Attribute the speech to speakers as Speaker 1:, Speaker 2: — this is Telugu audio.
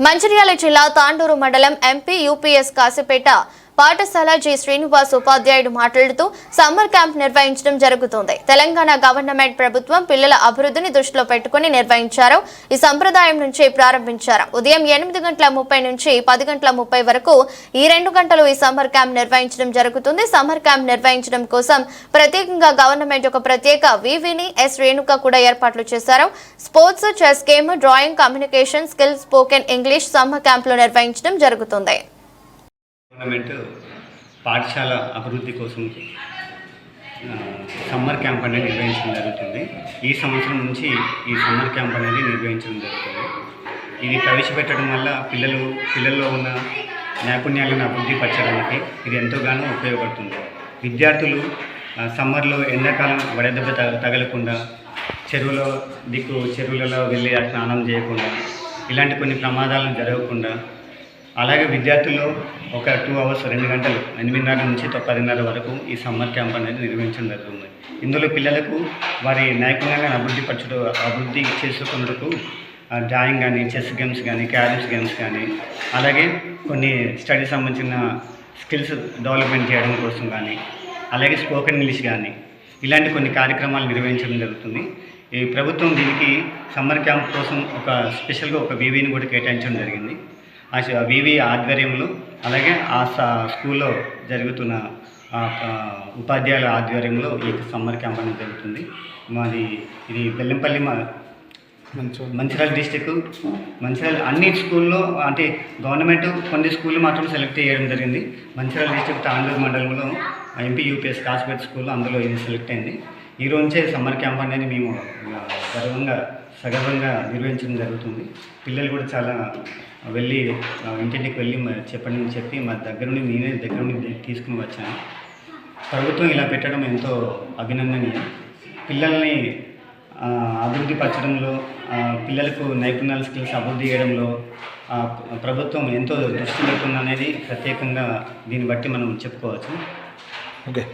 Speaker 1: మంచిర్యాల జిల్లా తాండూరు మండలం ఎంపీ యూపీఎస్ కాసిపేట పాఠశాల జి శ్రీనివాస్ ఉపాధ్యాయుడు మాట్లాడుతూ సమ్మర్ క్యాంప్ నిర్వహించడం జరుగుతుంది. తెలంగాణ గవర్నమెంట్ ప్రభుత్వం పిల్లల అభివృద్ధిని దృష్టిలో పెట్టుకుని నిర్వహించారు. ఈ సంప్రదాయం నుంచి ప్రారంభించారు. ఉదయం ఎనిమిది గంటల ముప్పై నుంచి పది గంటల ముప్పై వరకు ఈ రెండు గంటలు ఈ సమ్మర్ క్యాంప్ నిర్వహించడం జరుగుతుంది. సమ్మర్ క్యాంప్ నిర్వహించడం కోసం ప్రత్యేకంగా గవర్నమెంట్ ఒక ప్రత్యేక వివిని ఎస్ రేణుక కూడా ఏర్పాట్లు చేశారు. Sports chess game drawing communication skill spoken English summer క్యాంపులు నిర్వహించడం జరుగుతుంది.
Speaker 2: గవర్నమెంట్ పాఠశాల అభివృద్ధి కోసం సమ్మర్ క్యాంప్ అనేది నిర్వహించడం జరుగుతుంది. ఈ సంవత్సరం నుంచి ఈ సమ్మర్ క్యాంప్ అనేది నిర్వహించడం జరుగుతుంది. ఇది ప్రవేశపెట్టడం వల్ల పిల్లలు పిల్లల్లో ఉన్న నైపుణ్యాలను అభివృద్ధి పరచడానికి ఇది ఎంతోగానో ఉపయోగపడుతుంది. విద్యార్థులు సమ్మర్లో ఎండాకాలం వడదెబ్బ తగ తగలకుండా చెరువులో దిక్కు చెరువులలో వెళ్ళి స్నానం చేయకుండా ఇలాంటి కొన్ని ప్రమాదాలను జరగకుండా అలాగే విద్యార్థులు ఒక టూ అవర్స్ రెండు గంటలు ఎనిమిదిన్నర నుంచి పదిన్నర వరకు ఈ సమ్మర్ క్యాంప్ అనేది నిర్వహించడం జరుగుతుంది. ఇందులో పిల్లలకు వారి నైపుణ్యాలను అభివృద్ధి పరచడం అభివృద్ధి చేసుకున్నందుకు డ్రాయింగ్ కానీ చెస్ గేమ్స్ కానీ క్యారమ్స్ గేమ్స్ కానీ అలాగే కొన్ని స్టడీ సంబంధించిన స్కిల్స్ డెవలప్మెంట్ చేయడం కోసం కానీ అలాగే స్పోకెన్ ఇంగ్లీష్ కానీ ఇలాంటి కొన్ని కార్యక్రమాలు నిర్వహించడం జరుగుతుంది. ఈ ప్రభుత్వం దీనికి సమ్మర్ క్యాంప్ కోసం ఒక స్పెషల్గా ఒక వివిని కూడా కేటాయించడం జరిగింది. వివి ఆధ్వర్యంలో అలాగే ఆ స్కూల్లో జరుగుతున్న ఉపాధ్యాయుల ఆధ్వర్యంలో ఈ సమ్మర్ క్యాంప్ అనేది జరుగుతుంది. మాది ఇది బెల్లంపల్లి మా మంచిర్యాల డిస్టిక్. మంచిర్యాల అన్ని స్కూల్లో అంటే గవర్నమెంట్ కొన్ని స్కూళ్ళు మాత్రం సెలెక్ట్ చేయడం జరిగింది. మంచిర్యాల డిస్టిక్ తాండూరు మండలంలో ఎంపీ యూపీఎస్ కాస్పేట్ స్కూల్ అందులో ఇది సెలెక్ట్ అయింది. ఈ రోజే సమ్మర్ క్యాంప్ అనేది మేము గర్వంగా సగర్వంగా నిర్వహించడం జరుగుతుంది. పిల్లలు కూడా చాలా వెళ్ళి ఇంటింటికి వెళ్ళి చెప్పండి అని చెప్పి మా దగ్గర నుండి నేనే దగ్గర నుండి తీసుకుని వచ్చాను. ప్రభుత్వం ఇలా పెట్టడం ఎంతో అభినందనీయం. పిల్లల్ని అభివృద్ధి పరచడంలో పిల్లలకు నైపుణ్యాల స్కిల్స్ అభివృద్ధి చేయడంలో ప్రభుత్వం ఎంతో దృష్టి పెడుతుంది అనేది ప్రత్యేకంగా దీన్ని బట్టి మనం చెప్పుకోవచ్చు.
Speaker 3: ఓకే.